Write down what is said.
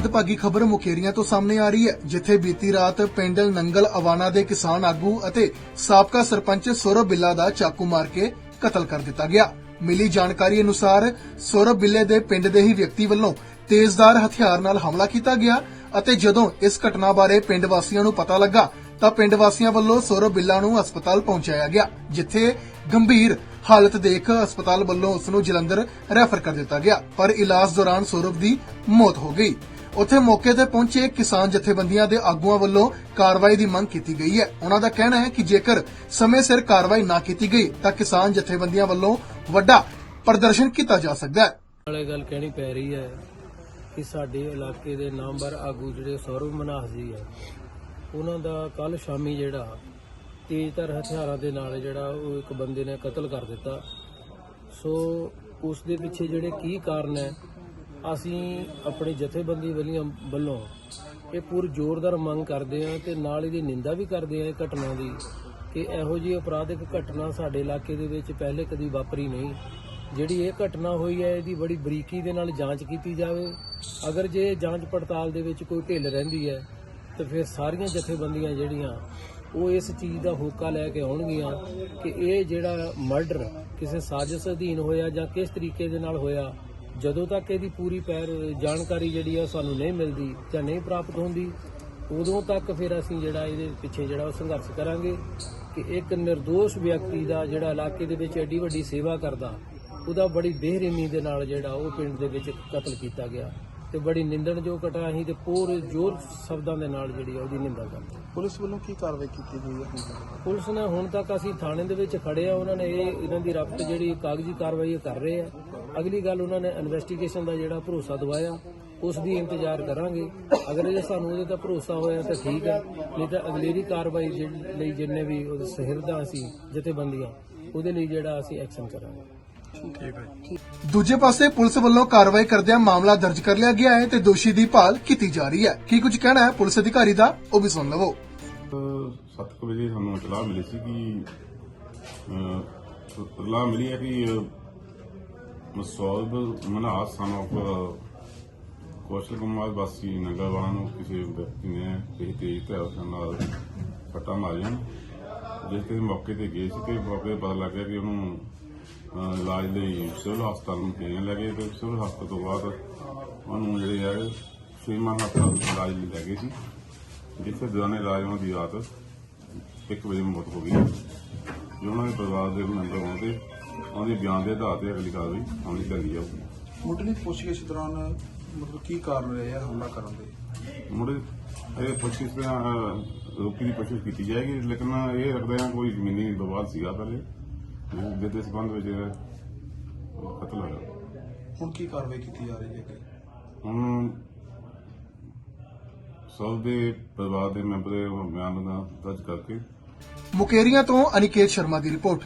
ਮੰਦਭਾਗੀ ਖਬਰ ਮੁਕੇਰੀਆਂ ਤੋਂ ਸਾਹਮਣੇ ਆ ਰਹੀ ਹੈ, ਜਿੱਥੇ ਬੀਤੀ ਰਾਤ ਪਿੰਡ ਨੰਗਲ ਅਵਾਨਾ ਦੇ ਕਿਸਾਨ ਆਗੂ ਅਤੇ ਸਾਬਕਾ ਸਰਪੰਚ ਸੌਰਵ ਬਿੱਲਾ ਦਾ ਚਾਕੂ ਮਾਰ ਕੇ ਕਤਲ ਕਰ ਦਿੱਤਾ ਗਿਆ। ਮਿਲੀ ਜਾਣਕਾਰੀ ਅਨੁਸਾਰ ਸੌਰਵ ਬਿੱਲੇ ਦੇ ਪਿੰਡ ਦੇ ਹੀ ਵਿਅਕਤੀ ਵੱਲੋਂ ਤੇਜ਼ਧਾਰ ਹਥਿਆਰ ਨਾਲ ਹਮਲਾ ਕੀਤਾ ਗਿਆ ਅਤੇ ਜਦੋਂ ਇਸ ਘਟਨਾ ਬਾਰੇ ਪਿੰਡ ਵਾਸੀਆਂ ਨੂੰ ਪਤਾ ਲੱਗਾ, ਤਾਂ ਪਿੰਡ ਵਾਸੀਆਂ ਵੱਲੋਂ ਸੌਰਵ ਬਿੱਲਾ ਨੂੰ ਹਸਪਤਾਲ ਪਹੁੰਚਾਇਆ ਗਿਆ, ਜਿੱਥੇ ਗੰਭੀਰ ਹਾਲਤ ਦੇਖ ਹਸਪਤਾਲ ਵੱਲੋਂ ਉਸ ਨੂੰ ਜਲੰਧਰ ਰੈਫਰ ਕਰ ਦਿੱਤਾ ਗਿਆ, ਪਰ ਇਲਾਜ ਦੌਰਾਨ ਸੌਰਵ ਦੀ ਮੌਤ ਹੋ ਗਈ। ਉੱਥੇ ਮੌਕੇ ਤੇ ਪਹੁੰਚੇ ਕਿਸਾਨ ਜਥੇਬੰਦੀਆਂ ਦੇ ਆਗੂਆਂ ਵੱਲੋਂ ਕਾਰਵਾਈ ਦੀ ਮੰਗ ਕੀਤੀ ਗਈ ਹੈ। ਉਹਨਾਂ ਦਾ ਕਹਿਣਾ ਹੈ ਕਿ ਜੇਕਰ ਸਮੇਂ ਸਿਰ ਕਾਰਵਾਈ ਨਾ ਕੀਤੀ ਗਈ, ਤਾਂ ਕਿਸਾਨ ਜਥੇਬੰਦੀਆਂ ਵੱਲੋਂ ਵੱਡਾ ਪ੍ਰਦਰਸ਼ਨ ਕੀਤਾ ਜਾ ਸਕਦਾ ਹੈ। ਵਾਲੇ ਗੱਲ ਕਹਿਣੀ ਪੈ ਰਹੀ ਹੈ ਕਿ ਸਾਡੇ ਇਲਾਕੇ ਦੇ ਨਾਮਵਰ ਆਗੂ ਜਿਹੜੇ ਸੌਰਵ ਮਨਾਸ ਜੀ ਹੈ ਉਹਨਾਂ ਦਾ ਕੱਲ ਸ਼ਾਮੀ ਜਿਹੜਾ ਤੇਜ਼ਧਾਰ ਹਥਿਆਰਾਂ ਦੇ ਨਾਲ ਜਿਹੜਾ ਉਹ ਇੱਕ ਬੰਦੇ ਨੇ ਕਤਲ ਕਰ ਦਿੱਤਾ। ਸੋ ਉਸ ਦੇ ਪਿੱਛੇ ਜਿਹੜੇ ਕੀ ਕਾਰਨ ਹੈ ਅਸੀਂ ਆਪਣੀ ਜਥੇਬੰਦੀ ਵੱਲੀਆਂ ਵੱਲੋਂ ਇਹ ਪੂਰੀ ਜ਼ੋਰਦਾਰ ਮੰਗ ਕਰਦੇ ਹਾਂ ਤੇ ਨਾਲ ਇਹਦੀ ਨਿੰਦਾ ਵੀ ਕਰਦੇ ਹਾਂ ਇਹ ਘਟਨਾ ਦੀ ਕਿ ਇਹੋ ਜਿਹੀ ਅਪਰਾਧਿਕ ਘਟਨਾ ਸਾਡੇ ਇਲਾਕੇ ਦੇ ਵਿੱਚ ਪਹਿਲੇ ਕਦੀ ਵਾਪਰੀ ਨਹੀਂ। ਜਿਹੜੀ ਇਹ ਘਟਨਾ ਹੋਈ ਹੈ, ਇਹਦੀ ਬੜੀ ਬਰੀਕੀ ਦੇ ਨਾਲ ਜਾਂਚ ਕੀਤੀ ਜਾਵੇ। ਅਗਰ ਜੇ ਜਾਂਚ ਪੜਤਾਲ ਦੇ ਵਿੱਚ ਕੋਈ ਢਿੱਲ ਰਹਿੰਦੀ ਹੈ, ਤੇ ਫਿਰ ਸਾਰੀਆਂ ਜਥੇਬੰਦੀਆਂ ਜਿਹੜੀਆਂ, ਉਹ ਇਸ ਚੀਜ਼ ਦਾ ਹੋਕਾ ਲੈ ਕੇ ਆਉਣਗੀਆਂ ਕਿ ਇਹ ਜਿਹੜਾ ਮਰਡਰ ਕਿਸੇ ਸਾਜ਼ਿਸ਼ ਅਧੀਨ ਹੋਇਆ ਜਾਂ ਕਿਸ ਤਰੀਕੇ ਦੇ ਨਾਲ ਹੋਇਆ ਜਦੋਂ ਤੱਕ ਇਹਦੀ ਪੂਰੀ ਪੈਰ ਜਾਣਕਾਰੀ ਜਿਹੜੀ ਆ ਸਾਨੂੰ ਨਹੀਂ ਮਿਲਦੀ ਜਾਂ ਨਹੀਂ ਪ੍ਰਾਪਤ ਹੁੰਦੀ, ਉਦੋਂ ਤੱਕ ਫਿਰ ਅਸੀਂ ਜਿਹੜਾ ਇਹਦੇ ਪਿੱਛੇ ਜਿਹੜਾ ਉਹ ਸੰਘਰਸ਼ ਕਰਾਂਗੇ ਕਿ ਇੱਕ નિર્ਦੋਸ਼ ਵਿਅਕਤੀ ਦਾ ਜਿਹੜਾ ਇਲਾਕੇ ਦੇ ਵਿੱਚ ਐਡੀ ਵੱਡੀ ਸੇਵਾ ਕਰਦਾ, ਉਹਦਾ ਬੜੀ ਬੇਰਹਿਮੀ ਦੇ ਨਾਲ ਜਿਹੜਾ ਉਹ ਪਿੰਡ ਦੇ ਵਿੱਚ ਕਤਲ ਕੀਤਾ ਗਿਆ। ਤੇ ਬੜੀ ਨਿੰਦਣਯੋਗ ਘਟਨਾ ਸੀ ਤੇ ਪੂਰੇ ਜ਼ੋਰ ਸ਼ਬਦਾਂ ਦੇ ਨਾਲ ਜਿਹੜੀ ਆ ਉਹਦੀ ਨਿੰਦਾ ਕਰਦੇ ਪੁਲਿਸ ਵੱਲੋਂ ਕੀ ਕਾਰਵਾਈ ਕੀਤੀ ਗਈ ਹੈ? ਪੁਲਿਸ ਨੇ ਹੁਣ ਤੱਕ ਅਸੀਂ ਥਾਣੇ ਦੇ ਵਿੱਚ ਖੜੇ ਆ ਉਹਨਾਂ ਨੇ ਇਹ ਇਹਨਾਂ ਦੀ ਰਫਤ ਜਿਹੜੀ ਕਾਗਜ਼ੀ ਕਾਰਵਾਈ ਕਰ ਰਹੇ ਆ। ਅਗਲੀ ਗੱਲ ਉਹਨਾਂ ਨੇ ਇਨਵੈਸਟੀਗੇਸ਼ਨ ਦਾ ਜਿਹੜਾ ਭਰੋਸਾ ਦਵਾਇਆ ਉਸ ਦੀ ਇੰਤਜ਼ਾਰ ਕਰਾਂਗੇ। ਅਗਰ ਜੇ ਸਾਨੂੰ ਉਹਦੇ ਤੇ ਭਰੋਸਾ ਹੋਇਆ ਤਾਂ ਠੀਕ ਹੈ ਨਹੀਂ ਤਾਂ ਅਗਲੇਰੀ ਕਾਰਵਾਈ ਲਈ ਜਿੰਨੇ ਵੀ ਉਹਦੇ ਸਹਿਰਦਾ ਅਸੀਂ ਜਥੇਬੰਦੀਆਂ ਉਹਦੇ ਲਈ ਜਿਹੜਾ ਅਸੀਂ ਐਕਸ਼ਨ ਕਰਾਂਗੇ। ਦੂਜੇ ਪਾਸੇ ਪੁਲਿਸ ਵੱਲੋਂ ਕਾਰਵਾਈ ਕਰਦਿਆਂ ਮਾਮਲਾ ਦਰਜ ਕਰ ਲਿਆ ਗਿਆ ਹੈ ਤੇ ਦੋਸ਼ੀ ਦੀ ਭਾਲ ਕੀਤੀ ਜਾ ਰਹੀ ਹੈ। ਕੀ ਕੁਝ ਕਹਿਣਾ ਹੈ ਪੁਲਿਸ ਅਧਿਕਾਰੀ ਦਾ, ਉਹ ਵੀ ਸੁਣ ਲਵੋ। ਸੱਤ ਵਜੇ ਸਾਨੂੰ ਇਤਲਾਹ ਮਿਲੀ ਸੀ ਕਿ ਇਤਲਾਹ ਮਿਲੀ ਹੈ ਕਿ ਮਸੌਦ ਮਨਹਾਸ ਸਨ ਕੌਸ਼ਲ ਕੁਮਾਰ ਵਾਸੀ ਨਗਰਵਾਲਾ ਨੂੰ ਕਿਸੇ ਵਿਅਕਤੀ ਨੇ ਕਿਸੇ ਤੇਜ਼ ਧਿਆਨ ਨਾਲ ਫੱਟਾ ਮਾਰੀਆਂ, ਜਿਸ ਤੇ ਮੌਕੇ ਤੇ ਗਏ ਸੀ ਤੇ ਮੌਕੇ ਪਤਾ ਲੱਗ ਗਿਆ ਕਿ ਉਹਨੂੰ ਇਲਾਜ ਲਈ ਸਿਵਲ ਹਸਪਤਾਲ ਨੂੰ ਭੇਜਣ ਲੱਗੇ ਤੇ ਸਿਵਲ ਹਸਪਤਾਲ ਤੋਂ ਬਾਅਦ ਉਹਨੂੰ ਜਿਹੜੇ ਹੈ ਸ਼੍ਰੀਮਾਨ ਹਸਪਤਾਲ ਇਲਾਜ ਲਈ ਲੈ ਗਏ ਸੀ। ਜਿੱਥੇ ਦੌਰਾਨ ਇਲਾਜ ਉਹਨਾਂ ਦੀ ਰਾਤ 1 ਵਜੇ ਮੌਤ ਹੋ ਗਈ। ਜੋ ਉਹਨਾਂ ਦੇ ਪਰਿਵਾਰ ਦੇ ਮੈਂਬਰ ਹੋਣ ਤੇ ਉਹਨਾਂ ਦੇ ਬਿਆਨ ਦੇ ਆਧਾਰ ਤੇ ਅਗਲੀ ਕਾਰਵਾਈ ਅਮਲੀ ਕਰੀ ਜਾਊਗੀ ਮੁੱਢਲੀ ਪੁੱਛਗਿੱਛ ਦੌਰਾਨ ਮਤਲਬ ਕੀ ਕਾਰਨ ਰਹੇ ਆ ਹਮਲਾ ਕਰਨ ਦੇ? ਮੁੜੇ ਇਹ ਅਹ, ਰੋਕੀ ਦੀ ਕੋਸ਼ਿਸ਼ ਕੀਤੀ ਜਾਏਗੀ ਲੇਕਿਨ ਇਹ ਰੱਖਦੇ ਕੋਈ ਜ਼ਮੀਨੀ ਵਿਵਾਦ ਸੀਗਾ ਪਹਿਲੇ। ਜਿਸ- ਜਿਹਦੇ ਸੰਬੰਧ ਵਿੱਚ ਉਹ ਕਤਲ ਹੋਇਆ ਹੁਣ ਕੀ ਕਾਰਵਾਈ ਕੀਤੀ ਜਾ ਰਹੀ ਹੈ ਕਿ ਹੁਣ ਸਭ ਦੇ ਪਰਿਵਾਰ ਦੇ ਮੈਂਬਰ ਦੇ ਬਿਆਨ ਦਾ ਦਰਜ ਕਰਕੇ ਮੁਕੇਰੀਆਂ ਤੋਂ ਅਨਿਕੇਤ ਸ਼ਰਮਾ ਦੀ ਰਿਪੋਰਟ।